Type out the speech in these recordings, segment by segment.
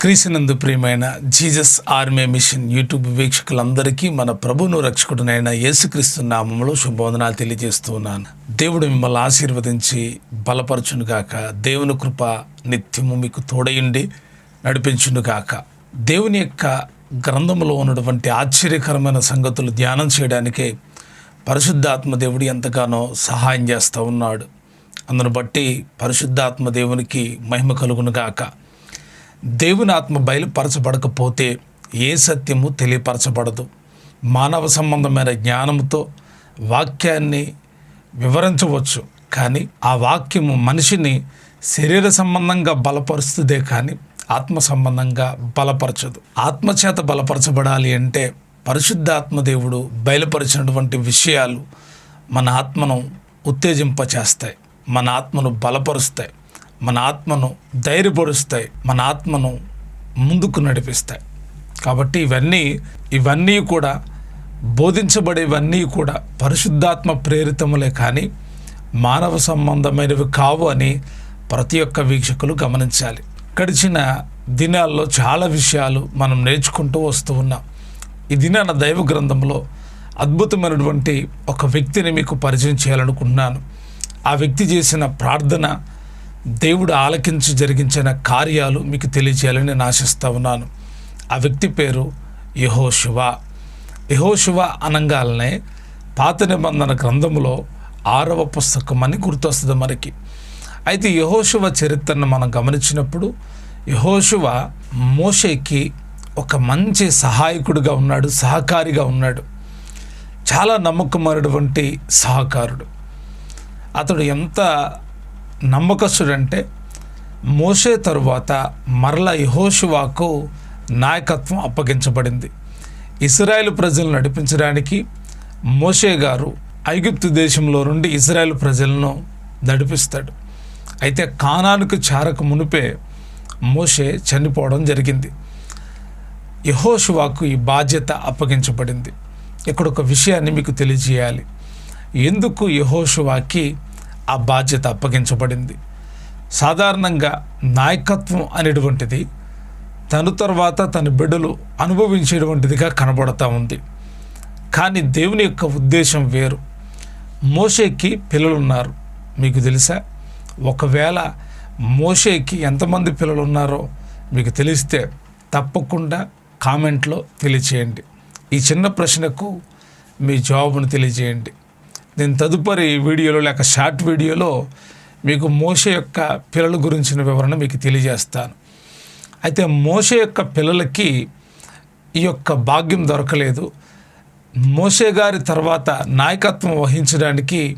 క్రీస్తునందు ప్రియమైన Jesus army machine YouTube వీక్షకులందరికీ మన ప్రభును రక్షకుడునైన యేసుక్రీస్తు నామంలో శుభవందనాలు తెలియజేస్తున్నాను దేవుడు మిమ్మల్ని ఆశీర్వదించి బలపరచునుగాక దేవుని కృప నిత్యము మీకు తోడయుండి నడిపించునుగాక దేవుని యొక్క గ్రంథంలో ఉన్నటువంటి ఆశ్చర్యకరమైన సంగతులు ధ్యానం చేయడానికే పరిశుద్ధాత్మ దేవుడు ఎంతగానో సహాయం చేస్తూ ఉన్నాడు. అందును బట్టి పరిశుద్ధాత్మ దేవునికి మహిమ కలుగును గాక. దేవుని ఆత్మ బయలుపరచబడకపోతే ఏ సత్యము తెలియపరచబడదు. మానవ సంబంధమైన జ్ఞానంతో వాక్యాన్ని వివరించవచ్చు కానీ ఆ వాక్యము మనిషిని శరీర సంబంధంగా బలపరుస్తుందే కానీ ఆత్మ సంబంధంగా బలపరచదు. ఆత్మచేత బలపరచబడాలి అంటే పరిశుద్ధాత్మ దేవుడు బయలుపరిచినటువంటి విషయాలు మన ఆత్మను ఉత్తేజింపచేస్తాయి మన ఆత్మను బలపరుస్తాయి. మన ఆత్మను ధైర్యపరుస్తాయి మన ఆత్మను ముందుకు నడిపిస్తాయి. కాబట్టి ఇవన్నీ ఇవన్నీ కూడా బోధించబడేవన్నీ కూడా పరిశుద్ధాత్మ ప్రేరితములే కానీ మానవ సంబంధమైనవి కావు అని ప్రతి ఒక్క వీక్షకులు గమనించాలి. గడిచిన దినాల్లో చాలా విషయాలు మనం నేర్చుకుంటూ వస్తూ ఉన్నాం. ఈ దినాన దైవ గ్రంథంలో అద్భుతమైనటువంటి ఒక వ్యక్తిని మీకు పరిచయం చేయాలనుకుంటున్నాను. ఆ వ్యక్తి చేసిన ప్రార్థన దేవుడు ఆలకించి జరిగించిన కార్యాలు మీకు తెలియజేయాలని నేను ఆశిస్తూ ఉన్నాను. ఆ వ్యక్తి పేరు యహోశివ యహోశివ అనంగాలనే పాత నిబంధన గ్రంథంలో ఆరవ పుస్తకం అని గుర్తొస్తుంది మనకి. అయితే యహోశివ చరిత్రను మనం గమనించినప్పుడు యహోశివ మోషేకి ఒక మంచి సహాయకుడిగా ఉన్నాడు సహకారిగా ఉన్నాడు. చాలా నమ్మకమైనటువంటి సహకారుడు. అతడు ఎంత నమ్మకస్తుడంటే మోసే తరువాత మరల యహోషువాకు నాయకత్వం అప్పగించబడింది. ఇస్రాయేల్ ప్రజలను నడిపించడానికి మోషే గారు ఐగుప్తు దేశంలో నుండి ఇజ్రాయెల్ ప్రజలను నడిపిస్తాడు. అయితే కానానికి చారక మునిపే మోషే చనిపోవడం జరిగింది. యహోషువాకు ఈ బాధ్యత అప్పగించబడింది. ఇక్కడ ఒక విషయాన్ని మీకు తెలియజేయాలి. ఎందుకు యహోషువాకి ఆ బాధ్యత అప్పగించబడింది. సాధారణంగా నాయకత్వం అనేటువంటిది తను తర్వాత తన బిడ్డలు అనుభవించేటువంటిదిగా కనబడతా ఉంది. కానీ దేవుని యొక్క ఉద్దేశం వేరు. మోషేకి పిల్లలు ఉన్నారు మీకు తెలుసా? ఒకవేళ మోషేకి ఎంతమంది పిల్లలు ఉన్నారో మీకు తెలిస్తే తప్పకుండా కామెంట్లో తెలియచేయండి. ఈ చిన్న ప్రశ్నకు మీ జవాబును తెలియజేయండి నేను తదుపరి వీడియోలో లేక షార్ట్ వీడియోలో మీకు మోస యొక్క పిల్లల గురించిన వివరణ మీకు తెలియజేస్తాను. అయితే మోస యొక్క పిల్లలకి ఈ యొక్క భాగ్యం దొరకలేదు. మోషే గారి తర్వాత నాయకత్వం వహించడానికి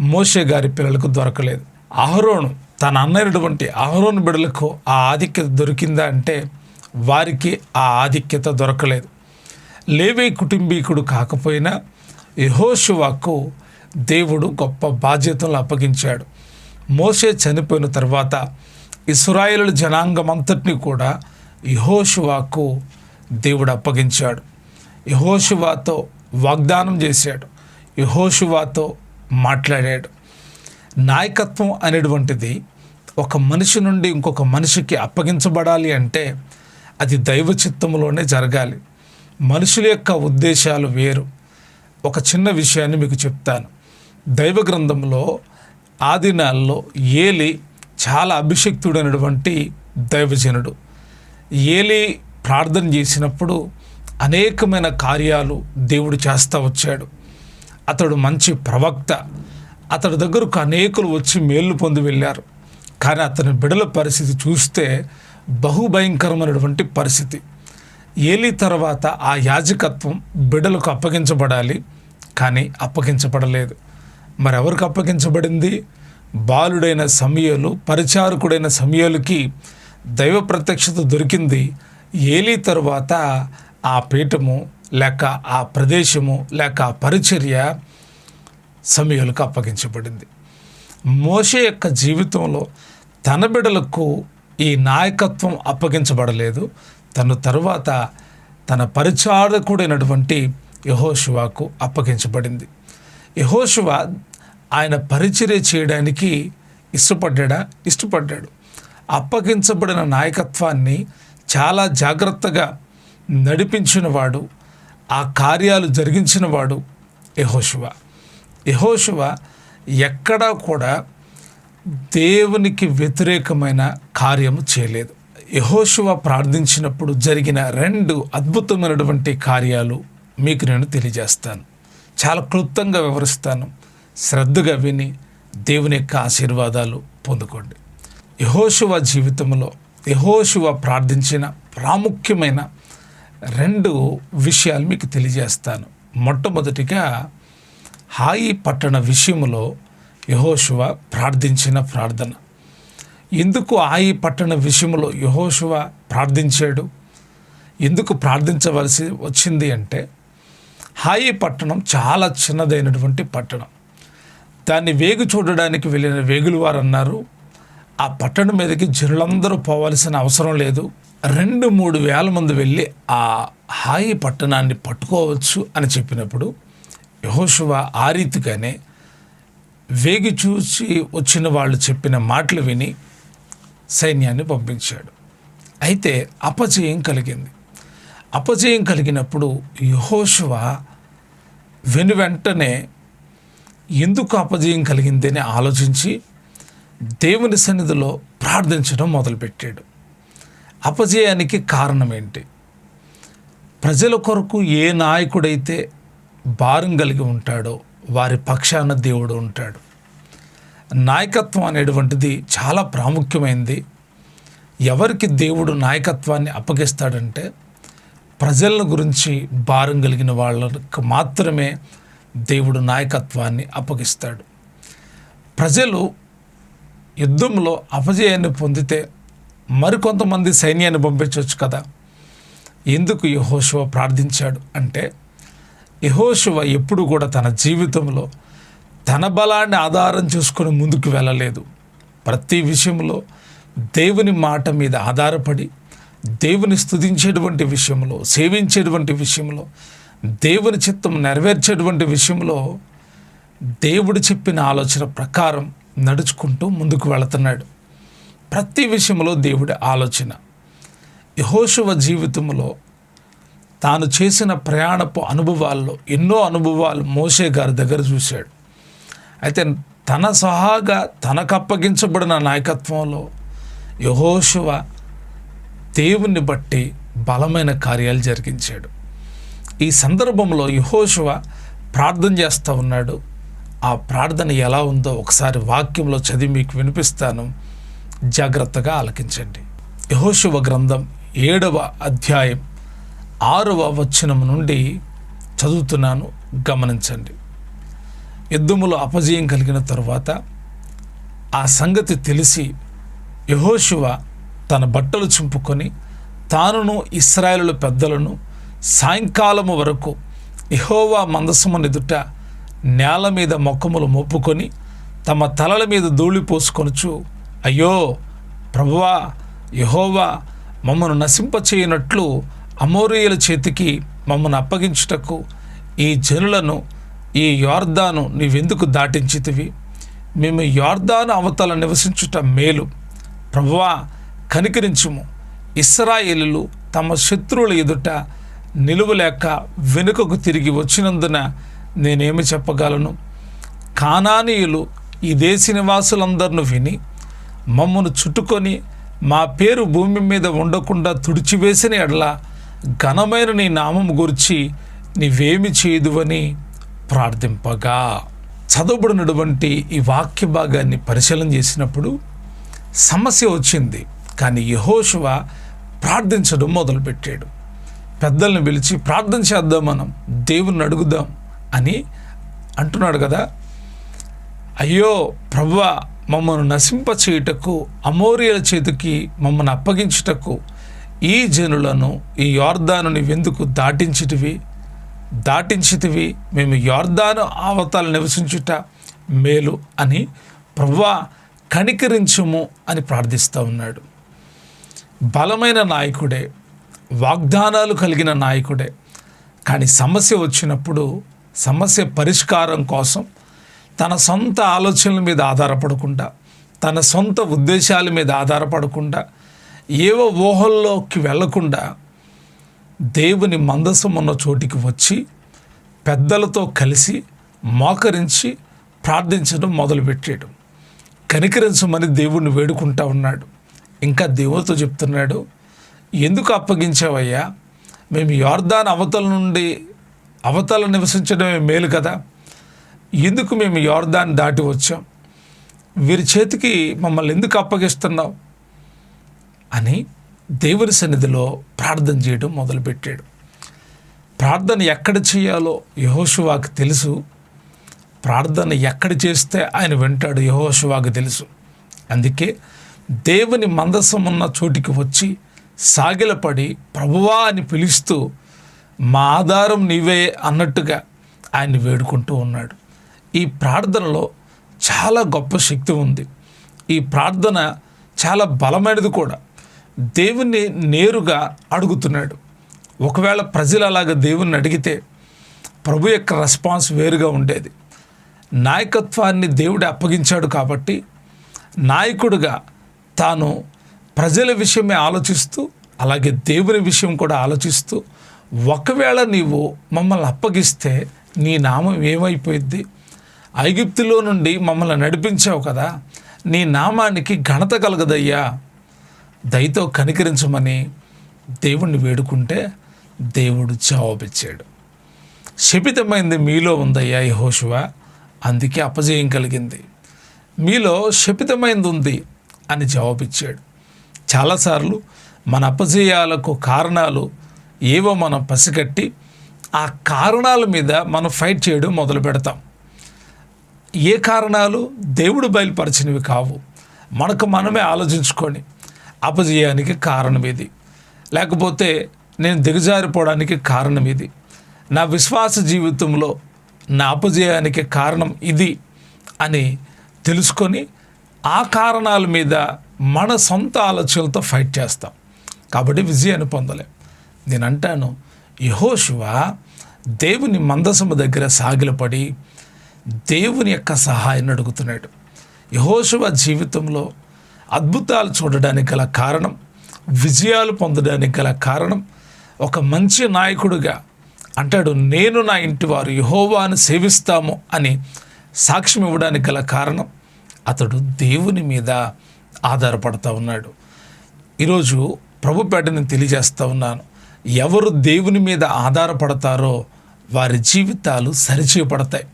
మోషే గారి పిల్లలకు దొరకలేదు. అహరోను తన అన్నైనటువంటి అహరోను బిడ్డలకు ఆ ఆధిక్యత దొరికిందా అంటే వారికి ఆ ఆధిక్యత దొరకలేదు. లేవే కుటుంబీకుడు కాకపోయినా యహోషువాకు దేవుడు గొప్ప బాధ్యతలు అప్పగించాడు. మోసే చనిపోయిన తర్వాత ఇస్రాయేలు జనాంగం అంతటిని కూడా యహోషువాకు దేవుడు అప్పగించాడు. యహోషువాతో వాగ్దానం చేశాడు. యహోషువాతో మాట్లాడాడు. నాయకత్వం అనేటువంటిది ఒక మనిషి నుండి ఇంకొక మనిషికి అప్పగించబడాలి అంటే అది దైవ చిత్తంలోనే జరగాలి. మనుషుల యొక్క ఉద్దేశాలు వేరు. ఒక చిన్న విషయాన్ని మీకు చెప్తాను. దైవ గ్రంథంలో ఆదినాల్లో ఏలి చాలా అభిషక్తుడైనటువంటి దైవజనుడు. ఏలి ప్రార్థన చేసినప్పుడు అనేకమైన కార్యాలు దేవుడు చేస్తూ వచ్చాడు. అతడు మంచి ప్రవక్త. అతడి దగ్గరకు అనేకులు వచ్చి మేలు పొంది వెళ్ళారు. కానీ అతని బిడల పరిస్థితి చూస్తే బహుభయంకరమైనటువంటి పరిస్థితి. ఏలి తర్వాత ఆ యాజకత్వం బిడలకు అప్పగించబడాలి. కానీ అప్పగించబడలేదు. మరి ఎవరికి అప్పగించబడింది? బాలుడైన సమయలు పరిచారకుడైన సమయలకి దైవ ప్రత్యక్షత దొరికింది. ఏలీ తరువాత ఆ పీఠము లేక ఆ ప్రదేశము లేక ఆ పరిచర్య సమయాలకు అప్పగించబడింది. మోషే యొక్క జీవితంలో తన బిడలకు ఈ నాయకత్వం అప్పగించబడలేదు. తను తరువాత తన పరిచారకుడైనటువంటి యహోశివాకు అప్పగించబడింది. యహోశివ ఆయన పరిచర్య చేయడానికి ఇష్టపడ్డా ఇష్టపడ్డాడు. అప్పగించబడిన నాయకత్వాన్ని చాలా జాగ్రత్తగా నడిపించినవాడు ఆ కార్యాలు జరిగించినవాడు యహోశివ యహోశివ ఎక్కడా కూడా దేవునికి వ్యతిరేకమైన కార్యము చేయలేదు. యహోశివ ప్రార్థించినప్పుడు జరిగిన రెండు అద్భుతమైనటువంటి కార్యాలు మీకు నేను తెలియజేస్తాను. చాలా క్లుప్తంగా వివరిస్తాను. శ్రద్ధగా విని దేవుని యొక్క ఆశీర్వాదాలు పొందుకోండి. యహోశివ జీవితంలో యహోశివ ప్రార్థించిన ప్రాముఖ్యమైన రెండు విషయాలు మీకు తెలియజేస్తాను. మొట్టమొదటిగా హాయి పట్టణ విషయంలో యహోశివ ప్రార్థించిన ప్రార్థన. ఎందుకు హాయి పట్టణ విషయంలో యహోశివ ప్రార్థించాడు? ఎందుకు ప్రార్థించవలసి వచ్చింది అంటే హాయి పట్టణం చాలా చిన్నదైనటువంటి పట్టణం. దాన్ని వేగు చూడడానికి వెళ్ళిన వేగులు వారు అన్నారు ఆ పట్టణం మీదకి జనులందరూ పోవాల్సిన అవసరం లేదు. రెండు మూడు వేల మంది వెళ్ళి ఆ హాయి పట్టణాన్ని పట్టుకోవచ్చు అని చెప్పినప్పుడు యహోశువ ఆ రీతిగానే వేగి చూసి వచ్చిన వాళ్ళు చెప్పిన మాటలు విని సైన్యాన్ని పంపించాడు. అయితే అపజయం కలిగింది. అపజయం కలిగినప్పుడు యహోశువ వెను వెంటనే ఎందుకు అపజయం కలిగిందని ఆలోచించి దేవుని సన్నిధిలో ప్రార్థించడం మొదలుపెట్టాడు. అపజయానికి కారణం ఏంటి? ప్రజల కొరకు ఏ నాయకుడైతే భారం కలిగి ఉంటాడో వారి పక్షాన దేవుడు ఉంటాడు. నాయకత్వం అనేటువంటిది చాలా ప్రాముఖ్యమైనది ఎవరికి దేవుడు నాయకత్వాన్ని అప్పగిస్తాడంటే ప్రజల గురించి భారం కలిగిన వాళ్ళకు మాత్రమే దేవుడు నాయకత్వాన్ని అప్పగిస్తాడు. ప్రజలు యుద్ధంలో అపజయాన్ని పొందితే మరికొంతమంది సైన్యాన్ని పంపించవచ్చు కదా. ఎందుకు యహోశివ ప్రార్థించాడు అంటే యహోశివ ఎప్పుడు కూడా తన జీవితంలో తన బలాన్ని ఆధారం చేసుకుని ముందుకు వెళ్ళలేదు. ప్రతి విషయంలో దేవుని మాట మీద ఆధారపడి దేవుని స్థుతించేటువంటి విషయంలో సేవించేటువంటి విషయంలో దేవుని చిత్తం నెరవేర్చేటువంటి విషయంలో దేవుడు చెప్పిన ఆలోచన ప్రకారం నడుచుకుంటూ ముందుకు వెళుతున్నాడు. ప్రతి విషయంలో దేవుడి ఆలోచన. యహోశువ జీవితంలో తాను చేసిన ప్రయాణపు అనుభవాల్లో ఎన్నో అనుభవాలు మోసే గారి దగ్గర చూశాడు. అయితే తన సహాగా తనకు అప్పగించబడిన నాయకత్వంలో యహోశువ దేవుణ్ణి బట్టి బలమైన కార్యాలు జరిగించాడు. ఈ సందర్భంలో యహోశువ ప్రార్థన చేస్తూ ఉన్నాడు. ఆ ప్రార్థన ఎలా ఉందో ఒకసారి వాక్యంలో చదివి మీకు వినిపిస్తాను. జాగ్రత్తగా ఆలకించండి. యహోశువ గ్రంథం ఏడవ అధ్యాయం ఆరవ వచనం నుండి చదువుతున్నాను. గమనించండి. యుద్ధములో అపజయం కలిగిన తరువాత ఆ సంగతి తెలిసి యహోశివ తన బట్టలు చింపుకొని తానును ఇస్రాయలు పెద్దలను సాయంకాలము వరకు ఇహోవా మందసమును ఎదుట నేల మీద మొక్కములు మోపుకొని తమ తలల మీద ధూళి పోసుకొనుచు అయ్యో ప్రభువా యహోవా మమ్మను నశింపచేయనట్లు అమోరియుల చేతికి మమ్మను అప్పగించుటకు ఈ జనులను ఈ యోర్దాను నీవెందుకు దాటించితివి? మేము యోర్దాను అవతల నివసించుట మేలు. ప్రభువా కనికరించుము. ఇస్రాయేలులు తమ శత్రువుల ఎదుట నిలువలేక వెనుకకు తిరిగి వచ్చినందున నేనేమి చెప్పగలను? కానానీయులు ఈ దేశ నివాసులందరిని విని మమ్మను చుట్టుకొని మా పేరు భూమి మీద ఉండకుండా తుడిచివేసిన ఎడల ఘనమైన నీ నామం గురించి నీవేమి చేయదువని ప్రార్థింపగా. చదవబడినటువంటి ఈ వాక్య భాగాన్ని పరిశీలన చేసినప్పుడు సమస్య వచ్చింది. కానీ యహోశివ ప్రార్థించడం మొదలుపెట్టాడు. పెద్దల్ని పిలిచి ప్రార్థన చేద్దాం మనం దేవుని అడుగుదాం అని అంటున్నాడు కదా. అయ్యో ప్రభువా మమ్మను నశింప చేయుటకు అమోరియల చేతికి మమ్మల్ని అప్పగించుటకు ఈ జనులను ఈ యోర్దాను వెందుకు దాటించిటివి దాటించితివి మేము యోర్ధాను ఆవతాలు నివసించుట మేలు అని ప్రవ్వా కనికరించము అని ప్రార్థిస్తూ ఉన్నాడు. బలమైన నాయకుడే వాగ్దానాలు కలిగిన నాయకుడే. కానీ సమస్య వచ్చినప్పుడు సమస్య పరిష్కారం కోసం తన సొంత ఆలోచనల మీద ఆధారపడకుండా తన సొంత ఉద్దేశాల మీద ఆధారపడకుండా ఏవో ఊహల్లోకి వెళ్ళకుండా దేవుని మందసం ఉన్న చోటికి వచ్చి పెద్దలతో కలిసి మోకరించి ప్రార్థించడం మొదలుపెట్టాడు. కనికరించమని దేవుణ్ణి వేడుకుంటా ఉన్నాడు. ఇంకా దేవుడితో చెప్తున్నాడు ఎందుకు అప్పగించావయ్యా? మేము యార్దాన్ అవతల నుండి అవతల నివసించడమే మేలు కదా. ఎందుకు మేము యార్దాన్ దాటి వచ్చాం? వీరి చేతికి మమ్మల్ని ఎందుకు అప్పగిస్తున్నావు? అని దేవుని సన్నిధిలో ప్రార్థన చేయడం మొదలుపెట్టాడు. ప్రార్థన ఎక్కడ చేయాలో యహోషువాకు తెలుసు. ప్రార్థన ఎక్కడ చేస్తే ఆయన వింటాడు యహోషువాకు తెలుసు. అందుకే దేవుని మందసం ఉన్న చోటికి వచ్చి సాగిలపడి ప్రభువా అని పిలుస్తూ మా ఆధారం నీవే అన్నట్టుగా ఆయన్ని వేడుకుంటూ ఉన్నాడు. ఈ ప్రార్థనలో చాలా గొప్ప శక్తి ఉంది. ఈ ప్రార్థన చాలా బలమైనది కూడా. దేవుణ్ణి నేరుగా అడుగుతున్నాడు. ఒకవేళ ప్రజలు అలాగ దేవుణ్ణి అడిగితే ప్రభు యొక్క రెస్పాన్స్ వేరుగా ఉండేది. నాయకత్వాన్ని దేవుడు అప్పగించాడు కాబట్టి నాయకుడిగా తాను ప్రజల విషయమే ఆలోచిస్తూ అలాగే దేవుని విషయం కూడా ఆలోచిస్తూ ఒకవేళ నీవు మమ్మల్ని అప్పగిస్తే నీ నామం ఏమైపోయింది? ఐగుప్తులో నుండి మమ్మల్ని నడిపించావు కదా నీ నామానికి ఘనత కలగదయ్యా. దయతో కనికరించమని దేవుణ్ణి వేడుకుంటే దేవుడు జవాబిచ్చాడు. శపితమైంది మీలో ఉందయ్యా యహోశువ అందుకే అపజయం కలిగింది. మీలో శపితమైంది ఉంది. అని జవాబిచ్చాడు. చాలాసార్లు మన అపజయాలకు కారణాలు ఏవో మనం పసిగట్టి ఆ కారణాల మీద మనం ఫైట్ చేయడం మొదలు పెడతాం. ఏ కారణాలు దేవుడు బయలుపరిచినవి కావు. మనకు మనమే ఆలోచించుకొని అపజయానికి కారణం ఇది. లేకపోతే నేను దిగజారిపోవడానికి కారణం ఇది. నా విశ్వాస జీవితంలో నా అపజయానికి కారణం ఇది అని తెలుసుకొని ఆ కారణాల మీద మన సొంత ఆలోచనలతో ఫైట్ చేస్తాం. కాబట్టి విజయాన్ని పొందలేం. నేను అంటాను యహోశివ దేవుని మందసము దగ్గర సాగిలపడి దేవుని యొక్క సహాయాన్ని అడుగుతున్నాడు. యహోశివ జీవితంలో అద్భుతాలు చూడడానికి గల కారణం విజయాలు పొందడానికి గల కారణం ఒక మంచి నాయకుడుగా అంటాడు నేను నా ఇంటి వారు యహోవాను సేవిస్తాము అని సాక్ష్యం ఇవ్వడానికి గల కారణం అతడు దేవుని మీద ఆధారపడతా ఉన్నాడు. ఈరోజు ప్రభుపేట నేను తెలియజేస్తూ ఉన్నాను. ఎవరు దేవుని మీద ఆధారపడతారో వారి జీవితాలు సరిచేయబడతాయి.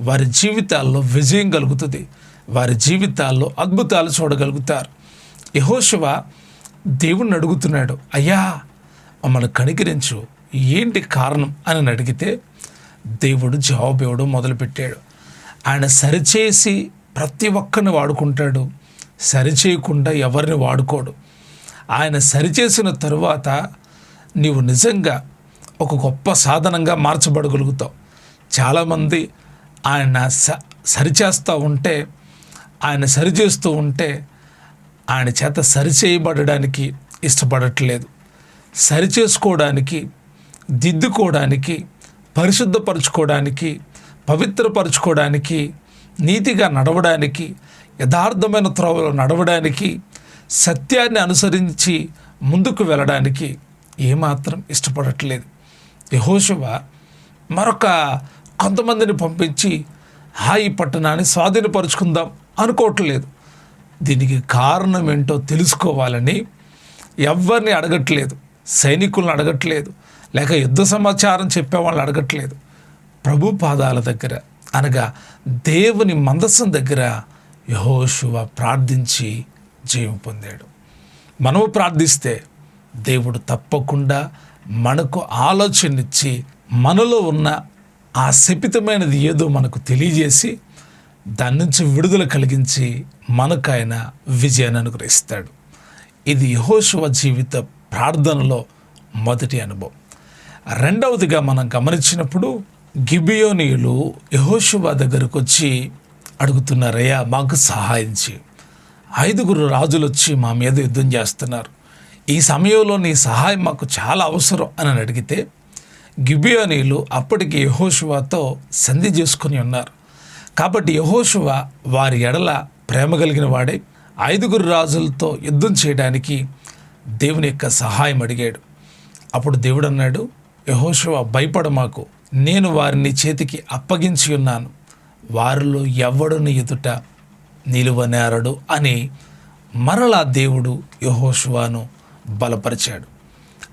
వారి జీవితాల్లో విజయం కలుగుతుంది. వారి జీవితాల్లో అద్భుతాలు చూడగలుగుతారు. యహోశివ దేవుణ్ణి అడుగుతున్నాడు అయ్యా మమ్మల్ని కనికరించు. ఏంటి కారణం? అని అడిగితే దేవుడు జవాబు ఇవ్వడం మొదలుపెట్టాడు. ఆయన సరిచేసి ప్రతి ఒక్కరిని వాడుకుంటాడు. సరిచేయకుండా ఎవరిని వాడుకోడు. ఆయన సరిచేసిన తరువాత నీవు నిజంగా ఒక గొప్ప సాధనంగా మార్చబడగలుగుతావు. చాలామంది ఆయన స సరిచేస్తూ ఉంటే ఆయన సరిచేస్తూ ఉంటే ఆయన చేత సరిచేయబడడానికి ఇష్టపడట్లేదు. సరిచేసుకోవడానికి దిద్దుకోవడానికి పరిశుద్ధపరచుకోవడానికి పవిత్రపరచుకోవడానికి నీతిగా నడవడానికి యథార్థమైన త్రోవలో నడవడానికి సత్యాన్ని అనుసరించి ముందుకు వెళ్ళడానికి ఏమాత్రం ఇష్టపడట్లేదు. యహోశివ మరొక కొంతమందిని పంపించి హాయి పట్టణాన్ని స్వాధీనపరుచుకుందాం అనుకోవట్లేదు. దీనికి కారణం ఏంటో తెలుసుకోవాలని ఎవరిని అడగట్లేదు. సైనికులను అడగట్లేదు. లేక యుద్ధ సమాచారం చెప్పేవాళ్ళని అడగట్లేదు. ప్రభు పాదాల దగ్గర అనగా దేవుని మందసం దగ్గర యహోశువ ప్రార్థించి జయం పొందాడు. మనము ప్రార్థిస్తే దేవుడు తప్పకుండా మనకు ఆలోచనిచ్చి మనలో ఉన్న ఆ శపితమైనది ఏదో మనకు తెలియజేసి దాని నుంచి విడుదల కలిగించి మనకు ఆయన విజయాన్ని అనుగ్రహిస్తాడు. ఇది యహోశువ జీవిత ప్రార్థనలో మొదటి అనుభవం. రెండవదిగా మనం గమనించినప్పుడు గిబియోనీయులు యహోశువ దగ్గరకు వచ్చి అడుగుతున్నారయ్యా మాకు సహాయం చేయి ఐదుగురు రాజులు వచ్చి మా మీద యుద్ధం చేస్తున్నారు. ఈ సమయంలో నీ సహాయం మాకు చాలా అవసరం అని అడిగితే గిబియోనీలు అప్పటికి యహోశువతో సంధి చేసుకుని ఉన్నారు. కాబట్టి యహోషువ వారి ఎడల ప్రేమ కలిగిన వాడే. ఐదుగురు రాజులతో యుద్ధం చేయడానికి దేవుని యొక్క సహాయం అడిగాడు. అప్పుడు దేవుడు అన్నాడు యహోశివ భయపడ మాకు నేను వారిని చేతికి అప్పగించి ఉన్నాను. వారిలో ఎవడుని ఎదుట నిలువనేరడు అని మరలా దేవుడు యహోశువాను బలపరిచాడు.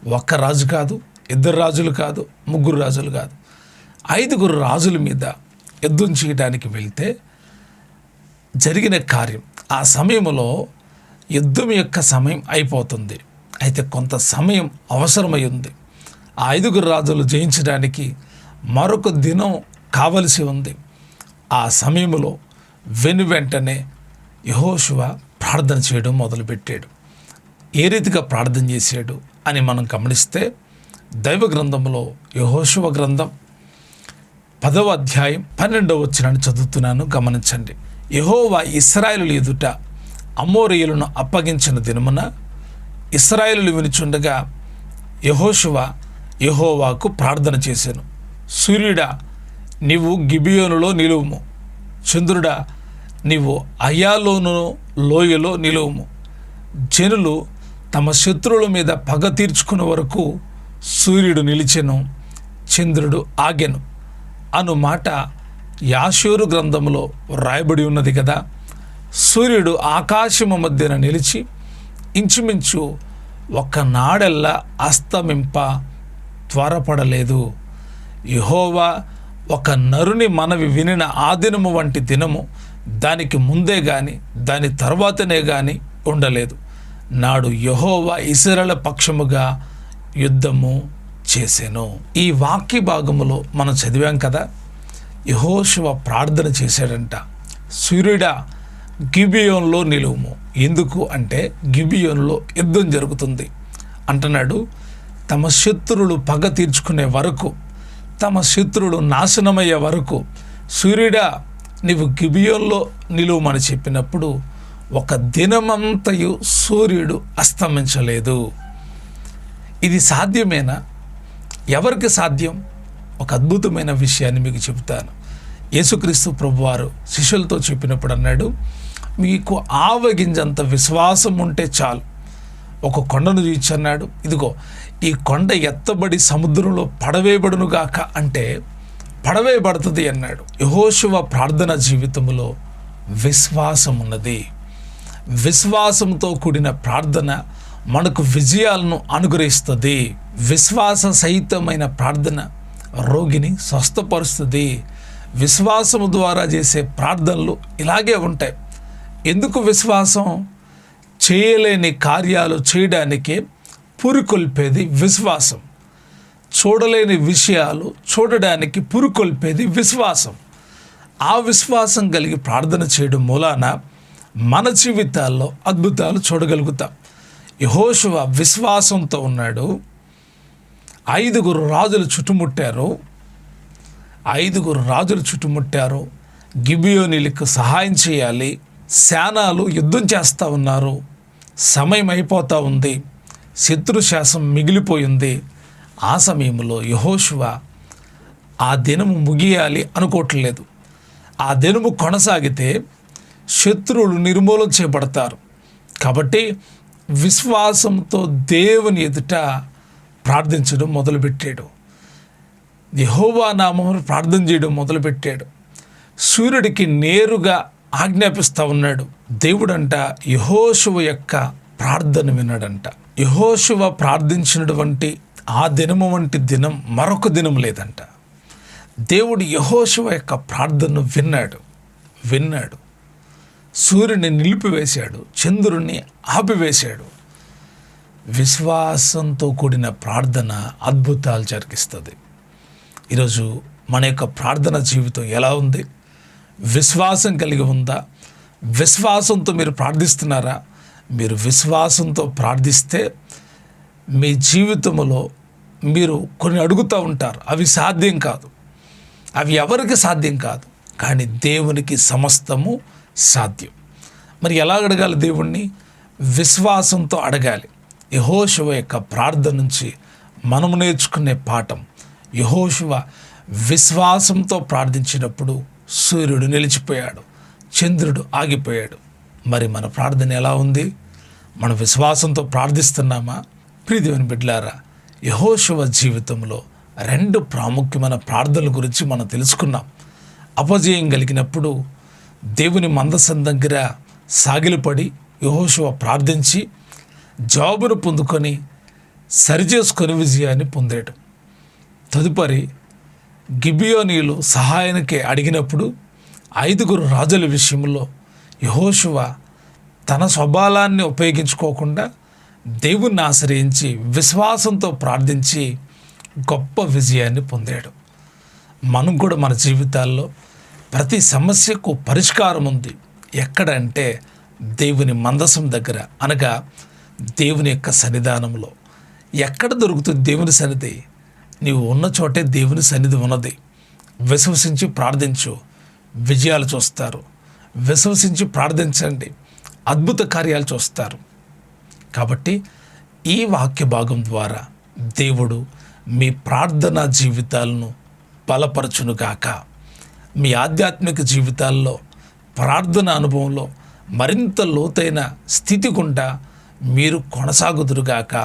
ఒక్క రాజు కాదు ఇద్దరు రాజులు కాదు ముగ్గురు రాజులు కాదు. ఐదుగురు రాజుల మీద యుద్ధం చేయడానికి వెళ్తే జరిగిన కార్యం ఆ సమయంలో యుద్ధం యొక్క సమయం అయిపోతుంది. అయితే కొంత సమయం అవసరమై ఉంది. ఆ ఐదుగురు రాజులు జయించడానికి మరొక దినం కావలసి ఉంది. ఆ సమయంలో వెను వెంటనే యహోశివ ప్రార్థన చేయడం మొదలుపెట్టాడు. ఏ రీతిగా ప్రార్థన చేశాడు అని మనం గమనిస్తే దైవ గ్రంథంలో యహోశివ గ్రంథం పదవ అధ్యాయం పన్నెండవ వచ్చినాన్ని చదువుతున్నాను గమనించండి. యహోవా ఇస్రాయలు ఎదుట అమోరియులను అప్పగించిన దినమున ఇస్రాయలు వినిచుండగా యహోశివ యహోవాకు ప్రార్థన చేశాను. సూర్యుడా నీవు గిబియోనులో నిలువుము. చంద్రుడా నీవు అయాలోను లోయలో నిలువుము. జనులు తమ శత్రువుల మీద పగ తీర్చుకునే వరకు సూర్యుడు నిలిచెను చంద్రుడు ఆగెను. అను మాట యాశూరు గ్రంథంలో రాయబడి ఉన్నది కదా. సూర్యుడు ఆకాశము మధ్యన నిలిచి ఇంచుమించు ఒక్క నాడెల్లా అస్తమింప త్వరపడలేదు. యహోవా ఒక నరుని మనవి వినిన ఆ దినము వంటి దినము. దానికి ముందే కానీ దాని తర్వాతనే కానీ ఉండలేదు. నాడు యహోవా ఇసరల పక్షముగా యుద్ధము చేసాను. ఈ వాక్య భాగములో మనం చదివాం కదా యహోశివ ప్రార్థన చేశాడంట. సూర్యుడా గిబియోన్లో నిలువుము. ఎందుకు అంటే గిబియోన్లో యుద్ధం జరుగుతుంది. అంటున్నాడు తమ శత్రువులు పగ తీర్చుకునే వరకు తమ శత్రుడు నాశనమయ్యే వరకు సూర్యుడా నీవు గిబియోల్లో నిలువమని చెప్పినప్పుడు ఒక దినమంతయు సూర్యుడు అస్తమించలేదు. ఇది సాధ్యమేనా? ఎవరికి సాధ్యం? ఒక అద్భుతమైన విషయాన్ని మీకు చెబుతాను. యేసుక్రీస్తు ప్రభువారు శిష్యులతో చెప్పినప్పుడు అన్నాడు మీకు ఆవగింజంత విశ్వాసం ఉంటే చాలు. ఒక కొండను చూచి అన్నాడు ఇదిగో ఈ కొండ ఎత్తబడి సముద్రంలో పడవేయబడునుగాక అంటే పడవేయబడుతుంది అన్నాడు. యహోశివ ప్రార్థన జీవితంలో విశ్వాసం ఉన్నది విశ్వాసంతో కూడిన ప్రార్థన మనకు విజయాలను అనుగ్రహిస్తుంది. విశ్వాస సహితమైన ప్రార్థన రోగిని స్వస్థపరుస్తుంది. విశ్వాసము ద్వారా చేసే ప్రార్థనలు ఇలాగే ఉంటాయి. ఎందుకు విశ్వాసం? చేయలేని కార్యాలు చేయడానికే పురికొల్పేది విశ్వాసం. చూడలేని విషయాలు చూడడానికి పురికొల్పేది విశ్వాసం. ఆ విశ్వాసం కలిగి ప్రార్థన చేయడం మూలాన మన జీవితాల్లో అద్భుతాలు చూడగలుగుతాం. యహోశివ విశ్వాసంతో ఉన్నాడు. ఐదుగురు రాజులు చుట్టుముట్టారు. ఐదుగురు రాజులు చుట్టుముట్టారు. గిబియోనిలకు సహాయం చేయాలి. శానాలు యుద్ధం చేస్తూ ఉన్నారు. సమయం అయిపోతూ ఉంది. శత్రుశాసం మిగిలిపోయింది. ఆ సమయంలో యహోశువ ఆ దినము ముగియాలి అనుకోవట్లేదు. ఆ దినము కొనసాగితే శత్రువులు నిర్మూలన చేయబడతారు. కాబట్టి విశ్వాసంతో దేవుని ఎదుట ప్రార్థించడం మొదలుపెట్టాడు. యహోవా నామమును ప్రార్థన చేయడం మొదలుపెట్టాడు. సూర్యుడికి నేరుగా ఆజ్ఞాపిస్తూ ఉన్నాడు. దేవుడంట యహోశువ యొక్క ప్రార్థన విన్నాడంట యహోశివ ప్రార్థించినటువంటి ఆ దినము వంటి దినం మరొక దినం లేదంట. దేవుడు యహోశివ యొక్క ప్రార్థనను విన్నాడు. విన్నాడు. సూర్యుని నిలిపివేశాడు. చంద్రుణ్ణి ఆపివేశాడు. విశ్వాసంతో కూడిన ప్రార్థన అద్భుతాలు జరిగిస్తుంది. ఈరోజు మన యొక్క ప్రార్థన జీవితం ఎలా ఉంది? విశ్వాసం కలిగి ఉందా? విశ్వాసంతో మీరు ప్రార్థిస్తున్నారా? మీరు విశ్వాసంతో ప్రార్థిస్తే మీ జీవితంలో మీరు కొన్ని అడుగుతూ ఉంటారు. అవి సాధ్యం కాదు. అవి ఎవరికి సాధ్యం కాదు. కానీ దేవునికి సమస్తము సాధ్యం. మరి ఎలా అడగాలి దేవుణ్ణి? విశ్వాసంతో అడగాలి. యహోశివ యొక్క ప్రార్థన నుంచి మనము నేర్చుకునే పాఠం. యహోశివ విశ్వాసంతో ప్రార్థించినప్పుడు సూర్యుడు నిలిచిపోయాడు. చంద్రుడు ఆగిపోయాడు. మరి మన ప్రార్థన ఎలా ఉంది? మన విశ్వాసంతో ప్రార్థిస్తున్నామా? ప్రీతివని బిడ్లారా యహోశివ జీవితంలో రెండు ప్రాముఖ్యమైన ప్రార్థనల గురించి మనం తెలుసుకున్నాం. అపజయం కలిగినప్పుడు దేవుని మందసం దగ్గర సాగిలిపడి యహోశివ ప్రార్థించి జాబును పొందుకొని సరిచేసుకొని విజయాన్ని పొందాడు తదుపరి గిబియోనీలు సహాయానికి అడిగినప్పుడు ఐదుగురు రాజుల విషయంలో యహోశువ తన స్వబాలాన్ని ఉపయోగించుకోకుండా దేవుణ్ణి ఆశ్రయించి విశ్వాసంతో ప్రార్థించి గొప్ప విజయాన్ని పొందాడు. మనం కూడా మన జీవితాల్లో ప్రతి సమస్యకు పరిష్కారం ఉంది. ఎక్కడంటే దేవుని మందసం దగ్గర. అనగా దేవుని యొక్క సన్నిధానంలో. ఎక్కడ దొరుకుతుంది దేవుని సన్నిధి? నీవు ఉన్న చోటే దేవుని సన్నిధి ఉన్నది. విశ్వసించి ప్రార్థించు. విజయాలు చూస్తారు. విశ్వసించి ప్రార్థించండి. అద్భుత కార్యాలు చూస్తారు. కాబట్టి ఈ వాక్య భాగం ద్వారా దేవుడు మీ ప్రార్థనా జీవితాలను బలపరచునుగాక. మీ ఆధ్యాత్మిక జీవితాల్లో ప్రార్థన అనుభవంలో మరింత లోతైన స్థితి గుండా మీరు కొనసాగుదురుగాక.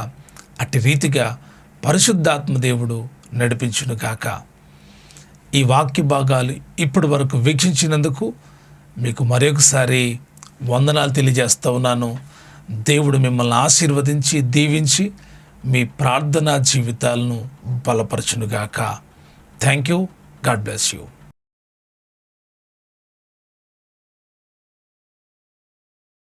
అట్టి రీతిగా పరిశుద్ధాత్మ దేవుడు నడిపించునుగాక. ఈ వాక్య భాగాలు ఇప్పటి వరకు వీక్షించినందుకు మీకు మరొకసారి వందనాలు తెలియజేస్తూ ఉన్నాను. దేవుడు మిమ్మల్ని ఆశీర్వదించి దీవించి మీ ప్రార్థనా జీవితాలను బలపరచునుగాక. Thank you God bless you